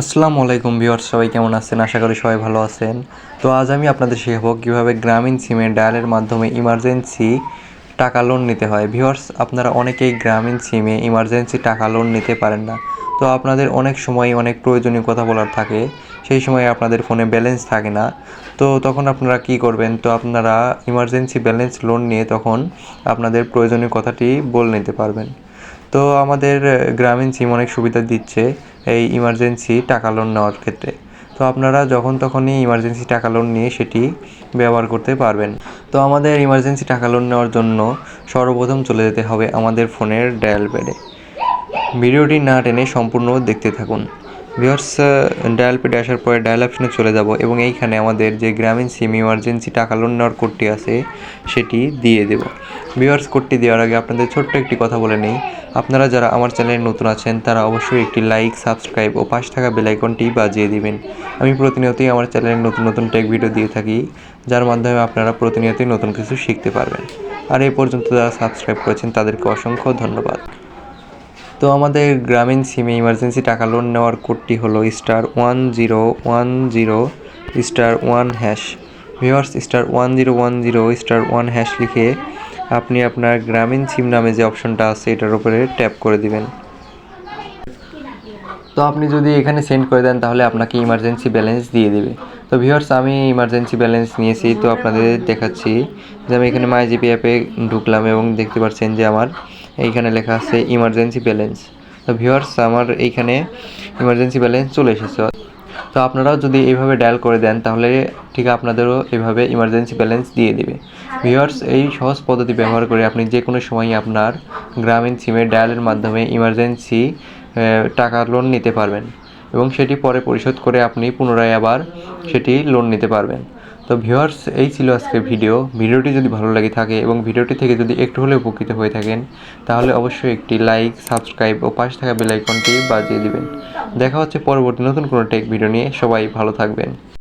আসসালামু আলাইকুম ভিউয়ার্স, সবাই কেমন আছেন? আশা করি সবাই ভালো আছেন। তো আজ আমি আপনাদের শেখাবো কীভাবে গ্রামীণ সিমের ডায়ালের মাধ্যমে ইমার্জেন্সি টাকা লোন নিতে হয়। ভিউয়ার্স, আপনারা অনেকেই গ্রামীণ সিমে ইমার্জেন্সি টাকা লোন নিতে পারেন না। তো আপনাদের অনেক সময় অনেক প্রয়োজনীয় কথা বলার থাকে, সেই সময় আপনাদের ফোনে ব্যালেন্স থাকে না। তো তখন আপনারা কি করবেন? তো আপনারা ইমার্জেন্সি ব্যালেন্স লোন নিয়ে তখন আপনাদের প্রয়োজনীয় কথাটি বলে নিতে পারবেন। তো আমাদের গ্রামীণ সিম অনেক সুবিধা দিচ্ছে এই ইমার্জেন্সি টাকা লোন নেওয়ার ক্ষেত্রে। তো আপনারা যখন তখনই ইমার্জেন্সি টাকা লোন নিয়ে সেটি ব্যবহার করতে পারবেন। তো আমাদের ইমার্জেন্সি টাকা লোন নেওয়ার জন্য সর্বপ্রথম চলে যেতে হবে আমাদের ফোনের ডায়াল প্যাডে ভিডিওটি না টেনে সম্পূর্ণ দেখতে থাকুন। ভিওর্স ডায়াল পেডে আসার পরে ডায়াল অপশনে চলে যাব এবং এইখানে আমাদের যে গ্রামীণ সিম ইমার্জেন্সি টাকা লোন নেওয়ার কোডটি আছে, সেটি দিয়ে দেব। ভিওর্স কোডটি দেওয়ার আগে আপনাদের ছোট্ট একটি কথা বলে নেই। আপনারা যারা আমার চ্যানেলে নতুন আছেন, তারা অবশ্যই একটি লাইক সাবস্ক্রাইব ও পাশে থাকা বেল আইকনটি বাজিয়ে দিবেন। আমি প্রতিনিয়তই আমার চ্যানেলে নতুন নতুন টেক ভিডিও দিয়ে থাকি, যার মাধ্যমে আপনারা প্রতিনিয়তই নতুন কিছু শিখতে পারবেন। আর এই পর্যন্ত যারা সাবস্ক্রাইব করেছেন, তাদেরকে অসংখ্য ধন্যবাদ। তো আমাদের গ্রামীণ সিমে ইমার্জেন্সি টাকা লোন নেওয়ার কোডটি হলো star one zero one zero star one hash viewers star one zero one zero star one hash লিখে আপনি আপনার গ্রামীণ সিম নামে যে অপশনটা আছে এটার উপরে ট্যাপ করে দিবেন। তো আপনি যদি এখানে সেন্ড করে দেন তাহলে আপনাকে ইমার্জেন্সি ব্যালেন্স দিয়ে দেবে। তো ভিউয়ার্স আমি ইমার্জেন্সি ব্যালেন্স নিয়েছি, তো আপনাদের দেখাচ্ছি যে আমি এখানে মাই জিপি অ্যাপে ঢুকলাম এবং দেখতে পাচ্ছেন যে আমার এইখানে লেখা আছে ইমার্জেন্সি ব্যালেন্স তো ভিউয়ার্স আমার এইখানে ইমার্জেন্সি ব্যালেন্স চলে এসেছে। তো আপনারাও যদি এইভাবে ডায়াল করে দেন, তাহলে ঠিক আপনাদেরও এভাবে ইমার্জেন্সি ব্যালেন্স দিয়ে দেবে। ভিউয়ার্স এই সহজ পদ্ধতি ব্যবহার করে আপনি যে কোনো সময় আপনার গ্রামীণ সিমের ডায়ালের মাধ্যমে ইমার্জেন্সি টাকা লোন নিতে পারবেন। এবং সেটি পরে পরিশোধ করে আপনি পুনরায় আবার সেটি লোন নিতে পারবেন। তো ভিউয়ার্স, এই ছিল আজকের ভিডিও। ভিডিওটি যদি ভালো লাগে থাকে এবং ভিডিওটি থেকে যদি একটু হলেও উপকৃত হয়ে থাকেন, তাহলে অবশ্যই একটি লাইক, সাবস্ক্রাইব ও পাশে থাকা বেলাইকনটি বাজিয়ে দিবেন। দেখা হচ্ছে পরবর্তী নতুন কোনো টেক ভিডিও নিয়ে। সবাই ভালো থাকবেন।